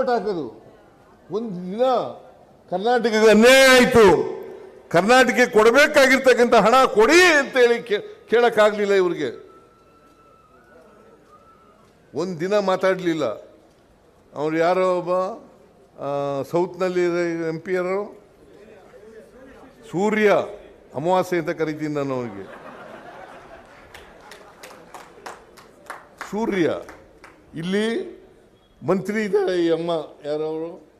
Vote ಹಾಕೋದು. ಒಂದು ದಿನ ಕರ್ನಾಟಕದ ಅನ್ಯಾಯ ಆಯಿತು. ಕರ್ನಾಟಕಕ್ಕೆ ಕೊಡಬೇಕಾಗಿರ್ತಕ್ಕಂಥ ಹಣ ಕೊಡಿ ಅಂತ ಹೇಳಿ ಕೇಳಕ್ಕಾಗಲಿಲ್ಲ ಇವ್ರಿಗೆ. ಒಂದು ದಿನ ಮಾತಾಡಲಿಲ್ಲ. ಅವ್ರು ಯಾರೋ ಒಬ್ಬ ಸೌತ್ನಲ್ಲಿ ಎಂ ಪಿ ಯಾರು ಸೂರ್ಯ ಅಮಾವಾಸ್ಯೆ ಅಂತ ಕರಿತೀನಿ ನಾನು ಅವನಿಗೆ ಸೂರ್ಯ, ಇಲ್ಲಿ ಮಂತ್ರಿ ಇದ್ದಾರೆ ಈ ಅಮ್ಮ, ಯಾರವರು?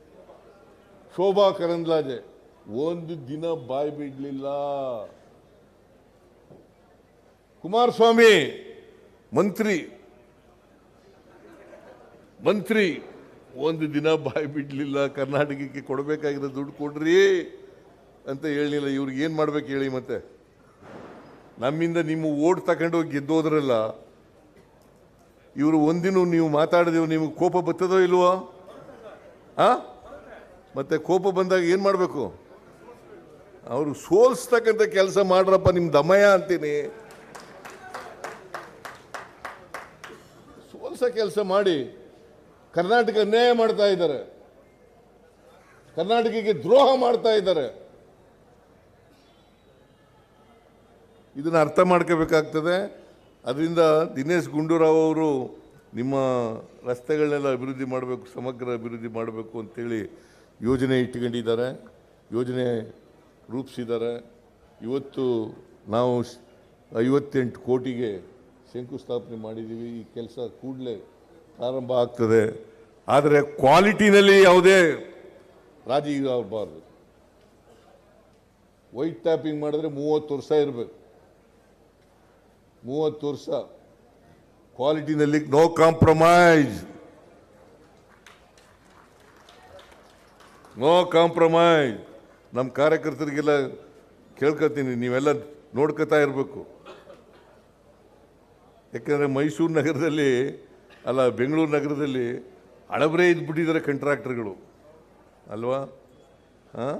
ಶೋಭಾ ಕರಂದ್ಲಾಜೆ. ಒಂದು ದಿನ ಬಾಯಿ ಬಿಡಲಿಲ್ಲ. ಕುಮಾರಸ್ವಾಮಿ, ಮಂತ್ರಿ. ಮಂತ್ರಿ, ಒಂದು ದಿನ ಬಾಯಿ ಬಿಡಲಿಲ್ಲ. ಕರ್ನಾಟಕಕ್ಕೆ ಕೊಡಬೇಕಾಗಿರೋ ದುಡ್ಡು ಕೊಡ್ರಿ ಅಂತ ಹೇಳಲಿಲ್ಲ. ಇವ್ರಿಗೆ ಏನು ಮಾಡ್ಬೇಕು ಹೇಳಿ ಮತ್ತೆ? ನಮ್ಮಿಂದ ನಿಮ್ಮ ಓಟ್ ತಗೊಂಡೋಗಿ ಗೆದ್ದೋದ್ರಲ್ಲ ಇವರು ಒಂದಿನ ನೀವು ಮಾತಾಡಿದೆವು ನಿಮಗೆ ಕೋಪ ಬರ್ತದೋ ಇಲ್ವೋ? ಆ? ಮತ್ತೆ ಕೋಪ ಬಂದಾಗ ಏನು ಮಾಡಬೇಕು? ಅವರು ಸೋಲ್ಸ್ತಕ್ಕಂಥ ಕೆಲಸ ಮಾಡ್ರಪ್ಪ ನಿಮ್ಮ ದಮಯ ಅಂತೀನಿ. ಸೋಲ್ಸ ಕೆಲಸ ಮಾಡಿ ಕರ್ನಾಟಕ ಅನ್ಯಾಯ ಮಾಡ್ತಾ ಇದ್ದಾರೆ. ಕರ್ನಾಟಕಕ್ಕೆ ದ್ರೋಹ ಮಾಡ್ತಾ ಇದ್ದಾರೆ. ಇದನ್ನು ಅರ್ಥ ಮಾಡ್ಕೋಬೇಕಾಗ್ತದೆ. ಅದರಿಂದ ದಿನೇಶ್ ಗುಂಡೂರಾವ್ ಅವರು ನಿಮ್ಮ ರಸ್ತೆಗಳನ್ನೆಲ್ಲ ಅಭಿವೃದ್ಧಿ ಮಾಡಬೇಕು, ಸಮಗ್ರ ಅಭಿವೃದ್ಧಿ ಮಾಡಬೇಕು ಅಂತೇಳಿ ಯೋಜನೆ ಇಟ್ಕೊಂಡಿದ್ದಾರೆ ಯೋಜನೆ ರೂಪಿಸಿದ್ದಾರೆ. ಇವತ್ತು ನಾವು ಐವತ್ತೆಂಟು ಕೋಟಿಗೆ ಶಂಕುಸ್ಥಾಪನೆ ಮಾಡಿದ್ದೀವಿ. ಈ ಕೆಲಸ ಕೂಡಲೇ ಪ್ರಾರಂಭ ಆಗ್ತದೆ. ಆದರೆ ಕ್ವಾಲಿಟಿನಲ್ಲಿ ಯಾವುದೇ ರಾಜಿ ಆಗಬಾರ್ದು. ವೈಟ್ ಟ್ಯಾಪಿಂಗ್ ಮಾಡಿದ್ರೆ ಮೂವತ್ತು ವರ್ಷ ಇರಬೇಕು. ಮೂವತ್ತು ವರ್ಷ ಕ್ವಾಲಿಟಿನಲ್ಲಿ ನೋ ಕಾಂಪ್ರಮೈಸ್. No compromise. ನಮ್ಮ ಕಾರ್ಯಕರ್ತರಿಗೆಲ್ಲ ಕೇಳ್ಕೊತೀನಿ, ನೀವೆಲ್ಲ ನೋಡ್ಕೊತಾ ಇರಬೇಕು. ಯಾಕಂದರೆ ಮೈಸೂರು ನಗರದಲ್ಲಿ, ಅಲ್ಲ ಬೆಂಗಳೂರು ನಗರದಲ್ಲಿ ಹಳಬರೇ ಇದ್ಬಿಟ್ಟಿದ್ದಾರೆ ಕಂಟ್ರಾಕ್ಟರ್ಗಳು. ಅಲ್ವಾ? ಹಾಂ?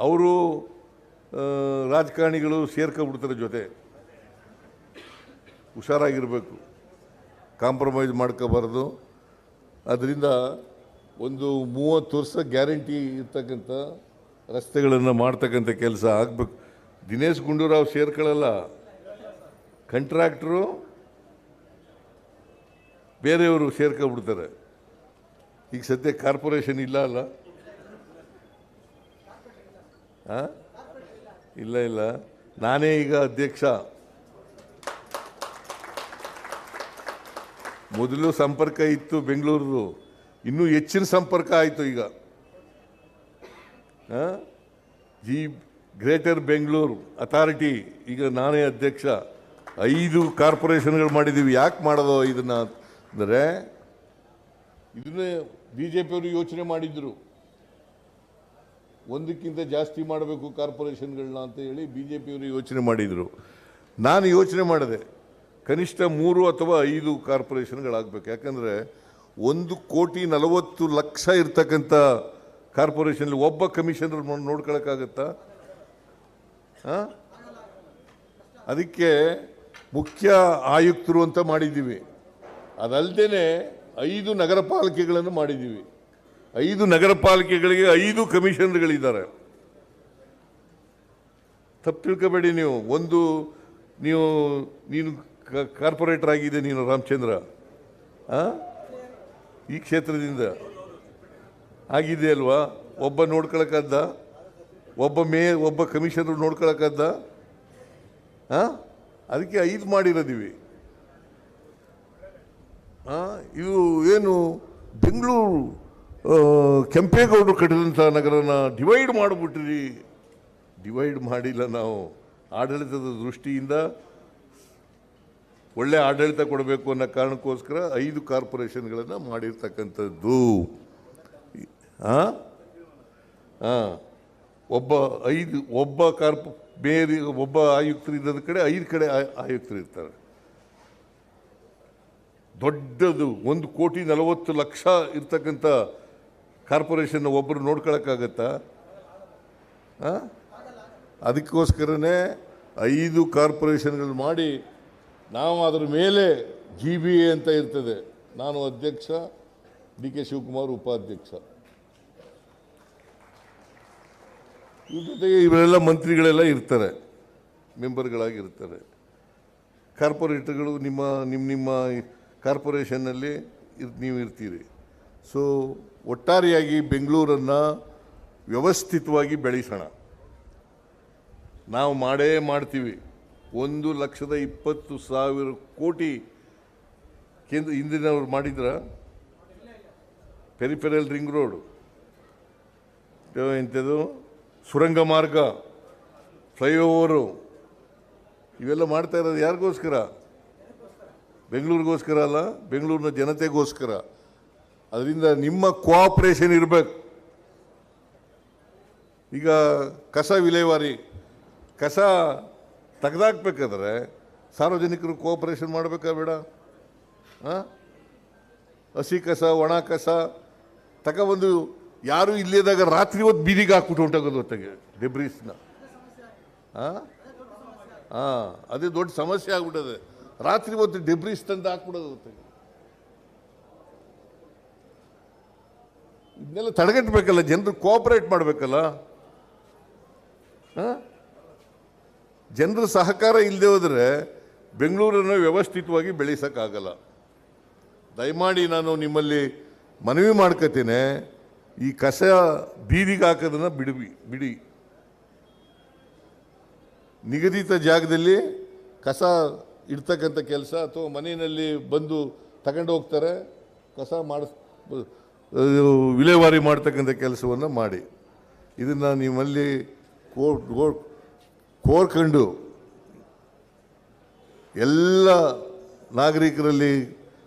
ಅವರು ರಾಜಕಾರಣಿಗಳು ಸೇರ್ಕೊಬಿಡ್ತಾರೆ ಜೊತೆ. ಹುಷಾರಾಗಿರಬೇಕು. ಕಾಂಪ್ರಮೈಸ್ ಮಾಡ್ಕೋಬಾರ್ದು. ಅದರಿಂದ ಒಂದು ಮೂವತ್ತು ವರ್ಷ ಗ್ಯಾರಂಟಿ ಇರ್ತಕ್ಕಂಥ ರಸ್ತೆಗಳನ್ನು ಮಾಡ್ತಕ್ಕಂಥ ಕೆಲಸ ಆಗಬೇಕು. ದಿನೇಶ್ ಗುಂಡೂರಾವ್ ಸೇರ್ಕೊಳ್ಳಲ್ಲ. ಕಂಟ್ರಾಕ್ಟ್ರು ಬೇರೆಯವರು ಸೇರ್ಕೊಬಿಡ್ತಾರೆ ಈಗ ಸದ್ಯ ಕಾರ್ಪೊರೇಷನ್ ಇಲ್ಲ ಅಲ್ಲ? ಹಾಂ ಇಲ್ಲ ಇಲ್ಲ. ನಾನೇ ಈಗ ಅಧ್ಯಕ್ಷ. ಮೊದಲು ಸಂಪರ್ಕ ಇತ್ತು ಬೆಂಗಳೂರು ಇನ್ನೂ ಹೆಚ್ಚಿನ ಸಂಪರ್ಕ ಆಯಿತು ಈಗ? ಜಿ ಗ್ರೇಟರ್ ಬೆಂಗಳೂರು ಅಥಾರಿಟಿ, ಈಗ ನಾನೇ ಅಧ್ಯಕ್ಷ. ಐದು ಕಾರ್ಪೊರೇಷನ್ಗಳು ಮಾಡಿದ್ದೀವಿ ಯಾಕೆ ಮಾಡೋದು ಇದನ್ನು ಅಂದರೆ, ಇದನ್ನೇ ಬಿ ಜೆ ಪಿಯವರು ಯೋಚನೆ ಮಾಡಿದ್ರು. ಒಂದಕ್ಕಿಂತ ಜಾಸ್ತಿ ಮಾಡಬೇಕು ಕಾರ್ಪೊರೇಷನ್ಗಳನ್ನ ಅಂತ ಹೇಳಿ ಬಿ ಜೆ ಪಿಯವರು ಯೋಚನೆ ಮಾಡಿದರು. ನಾನು ಯೋಚನೆ ಮಾಡಿದೆ. ಕನಿಷ್ಠ ಮೂರು ಅಥವಾ ಐದು ಕಾರ್ಪೊರೇಷನ್ಗಳಾಗಬೇಕು. ಯಾಕಂದರೆ ಒಂದು ಕೋಟಿ ನಲವತ್ತು ಲಕ್ಷ ಇರ್ತಕ್ಕಂಥ ಕಾರ್ಪೊರೇಷನಲ್ಲಿ ಒಬ್ಬ ಕಮಿಷನರ್ ನೋಡ್ಕೊಳಕ್ಕಾಗತ್ತಾ? ಅದಕ್ಕೆ ಮುಖ್ಯ ಆಯುಕ್ತರು ಅಂತ ಮಾಡಿದ್ದೀವಿ. ಅದಲ್ಲದೆ ಐದು ನಗರ ಪಾಲಿಕೆಗಳನ್ನು ಮಾಡಿದ್ದೀವಿ. ಐದು ನಗರ ಪಾಲಿಕೆಗಳಿಗೆ ಐದು ಕಮಿಷನರ್ಗಳಿದ್ದಾರೆ. ತಪ್ಪು ತಿಳ್ಕೊಬೇಡಿ ನೀವು. ಒಂದು ನೀವು, ನೀನು ಕಾರ್ಪೊರೇಟರ್ ಆಗಿದೆ ನೀನು, ರಾಮಚಂದ್ರ? ಈ ಕ್ಷೇತ್ರದಿಂದ. ಆಗಿದೆ ಅಲ್ವಾ? ಒಬ್ಬ ನೋಡ್ಕೊಳಕ್ಕದ್ದ ಒಬ್ಬ ಮೇ, ಒಬ್ಬ ಕಮಿಷನರ್ ನೋಡ್ಕೊಳಕ್ಕದ್ದ ಹಾಂ ಅದಕ್ಕೆ ಐದು ಮಾಡಿರೋದಿವಿ. ಹಾಂ ಇದು ಏನು ಬೆಂಗಳೂರು ಕೆಂಪೇಗೌಡರು ಕಟ್ಟಿದಂಥ ನಗರನ ಡಿವೈಡ್ ಮಾಡಿಬಿಟ್ರಿ. ಡಿವೈಡ್ ಮಾಡಿಲ್ಲ ನಾವು. ಆಡಳಿತದ ದೃಷ್ಟಿಯಿಂದ ಒಳ್ಳೆ ಆಡಳಿತ ಕೊಡಬೇಕು ಅನ್ನೋ ಕಾರಣಕ್ಕೋಸ್ಕರ ಐದು ಕಾರ್ಪೊರೇಷನ್ಗಳನ್ನು ಮಾಡಿರ್ತಕ್ಕಂಥದ್ದು. ಹಾಂ ಹಾಂ ಒಬ್ಬ ಐದು, ಒಬ್ಬ ಕಾರ್ಪ, ಬೇರೆ ಒಬ್ಬ ಆಯುಕ್ತರು ಇದ್ದ ಕಡೆ ಐದು ಕಡೆ ಆಯುಕ್ತರು ಇರ್ತಾರೆ. ದೊಡ್ಡದು, ಒಂದು ಕೋಟಿ ನಲವತ್ತು ಲಕ್ಷ ಇರ್ತಕ್ಕಂಥ ಕಾರ್ಪೊರೇಷನ್ ಒಬ್ಬರು ನೋಡ್ಕೊಳಕ್ಕಾಗತ್ತಾ? ಹಾಂ ಅದಕ್ಕೋಸ್ಕರನೇ ಐದು ಕಾರ್ಪೊರೇಷನ್ಗಳು ಮಾಡಿ ನಾವು ಅದರ ಮೇಲೆ ಜಿ ಬಿ ಎ ಅಂತ ಇರ್ತದೆ. ನಾನು ಅಧ್ಯಕ್ಷ, ಡಿ ಕೆ ಶಿವಕುಮಾರ್ ಉಪಾಧ್ಯಕ್ಷ. ಇವ್ರ ಜೊತೆಗೆ ಇವರೆಲ್ಲ ಮಂತ್ರಿಗಳೆಲ್ಲ ಇರ್ತಾರೆ, ಮೆಂಬರ್ಗಳಾಗಿರ್ತಾರೆ. ಕಾರ್ಪೊರೇಟ್ಗಳು ನಿಮ್ಮ ನಿಮ್ಮ ನಿಮ್ಮ ಕಾರ್ಪೊರೇಷನ್ನಲ್ಲಿ ಇರ್, ನೀವು ಇರ್ತೀರಿ. ಸೊ ಒಟ್ಟಾರೆಯಾಗಿ ಬೆಂಗಳೂರನ್ನು ವ್ಯವಸ್ಥಿತವಾಗಿ ಬೆಳೆಸೋಣ. ನಾವು ಮಾಡೇ ಮಾಡ್ತೀವಿ. ಒಂದು ಲಕ್ಷದ ಇಪ್ಪತ್ತು ಸಾವಿರ ಕೋಟಿ ಕೇಂದ್ರ ಹಿಂದಿನವ್ರು ಮಾಡಿದ್ರ ಪೆರಿಫೆರಲ್ ರಿಂಗ್ ರೋಡ್. ಎಂಥದ್ದು ಸುರಂಗ ಮಾರ್ಗ, ಫ್ಲೈಓವರು. ಇವೆಲ್ಲ ಮಾಡ್ತಾ ಇರೋದು ಯಾರಿಗೋಸ್ಕರ? ಬೆಂಗಳೂರಿಗೋಸ್ಕರ ಅಲ್ಲ, ಬೆಂಗಳೂರಿನ ಜನತೆಗೋಸ್ಕರ. ಅದರಿಂದ ನಿಮ್ಮ ಕೋಆಪ್ರೇಷನ್ ಇರಬೇಕು. ಈಗ ಕಸ ವಿಲೇವಾರಿ, ಕಸ ತೆಗೆದಾಕ್ಬೇಕಾದ್ರೆ ಸಾರ್ವಜನಿಕರು ಕೋಆಪರೇಷನ್ ಮಾಡಬೇಕಾ ಬೇಡ? ಹಾಂ ಹಸಿ ಕಸ, ಒಣ ಕಸ. ತಗೊಬಂದು ಯಾರು ಇಲ್ಲದಾಗ ರಾತ್ರಿ ಹೊತ್ತು ಬೀದಿಗೆ ಹಾಕ್ಬಿಟ್ಟು ಹೊಂಟೋಗೋದು ಹೊತ್ತಿಗೆ ಡೆಬ್ರೀಸ್ನ ಹಾಂ ಹಾಂ ಅದೇ ದೊಡ್ಡ ಸಮಸ್ಯೆ ಆಗ್ಬಿಟ್ಟದೆ. ರಾತ್ರಿ ಹೊತ್ತು ಡೆಬ್ರೀಸ್ ತಂದು ಹಾಕ್ಬಿಡೋದು ಹೊತ್ತಿಗೆ. ಇದನ್ನೆಲ್ಲ ತಡೆಗಟ್ಟಬೇಕಲ್ಲ, ಜನರು ಕೋಆಪರೇಟ್ ಮಾಡಬೇಕಲ್ಲ? ಹಾಂ ಜನರ ಸಹಕಾರ ಇಲ್ಲದೆ ಹೋದರೆ ಬೆಂಗಳೂರನ್ನು ವ್ಯವಸ್ಥಿತವಾಗಿ ಬೆಳೆಸೋಕ್ಕಾಗಲ್ಲ. ದಯಮಾಡಿ ನಾನು ನಿಮ್ಮಲ್ಲಿ ಮನವಿ ಮಾಡ್ಕೋತೀನಿ ಈ ಕಸ ಬೀದಿಗೆ ಹಾಕೋದನ್ನು ಬಿಡಿ ಬಿಡಿ. ನಿಗದಿತ ಜಾಗದಲ್ಲಿ ಕಸ ಇಡ್ತಕ್ಕಂಥ ಕೆಲಸ ಅಥವಾ ಮನೆಯಲ್ಲಿ ಬಂದು ತಗೊಂಡು ಹೋಗ್ತಾರೆ, ಕಸ ಮಾಡಿಸ್ ವಿಲೇವಾರಿ ಮಾಡ್ತಕ್ಕಂಥ ಕೆಲಸವನ್ನು ಮಾಡಿ. ಇದನ್ನು ನಿಮ್ಮಲ್ಲಿ ಕೋರ್ಟ್ ಕೋ- ಕೋರ್ಕೊಂಡು ಎಲ್ಲ ನಾಗರಿಕರಲ್ಲಿ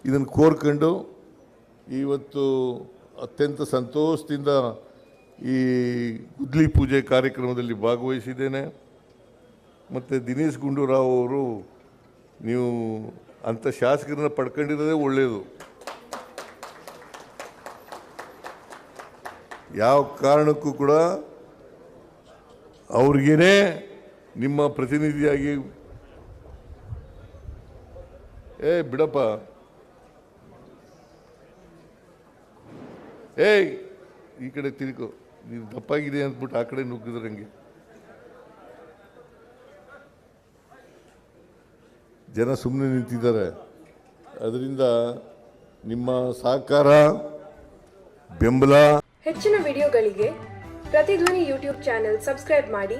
ಇದನ್ನು ಕೋರ್ಕೊಂಡು ಇವತ್ತು ಅತ್ಯಂತ ಸಂತೋಷದಿಂದ ಈ ಗುದ್ಲಿ ಪೂಜೆ ಕಾರ್ಯಕ್ರಮದಲ್ಲಿ ಭಾಗವಹಿಸಿದ್ದೇನೆ. ಮತ್ತು ದಿನೇಶ್ ಗುಂಡೂರಾವ್ ಅವರು ನೀವು ಅಂಥ ಶಾಸಕರನ್ನ ಪಡ್ಕೊಂಡಿರೋದೇ ಒಳ್ಳೆಯದು ಯಾವ ಕಾರಣಕ್ಕೂ ಕೂಡ ಅವ್ರಿಗೇನೆ ನಿಮ್ಮ ಪ್ರತಿನಿಧಿಯಾಗಿ. ಏ, ಬಿಡಪ್ಪ. ಏಯ್ ಈ ಕಡೆ ತಿರ್ಕೋ ನೀನು ದಪ್ಪಾಗಿದೆ ಅಂದ್ಬಿಟ್ಟು ಆ ಕಡೆ ನುಗ್ಗಿದ್ರೆ ಹಂಗೆ. ಜನ ಸುಮ್ಮನೆ ನಿಂತಿದ್ದಾರೆ. ಅದರಿಂದ ನಿಮ್ಮ ಸಹಕಾರ, ಬೆಂಬಲ. ಹೆಚ್ಚಿನ ವಿಡಿಯೋಗಳಿಗೆ ಪ್ರತಿಧ್ವನಿ ಯೂಟ್ಯೂಬ್ ಚಾನೆಲ್ ಸಬ್ಸ್ಕ್ರೈಬ್ ಮಾಡಿ.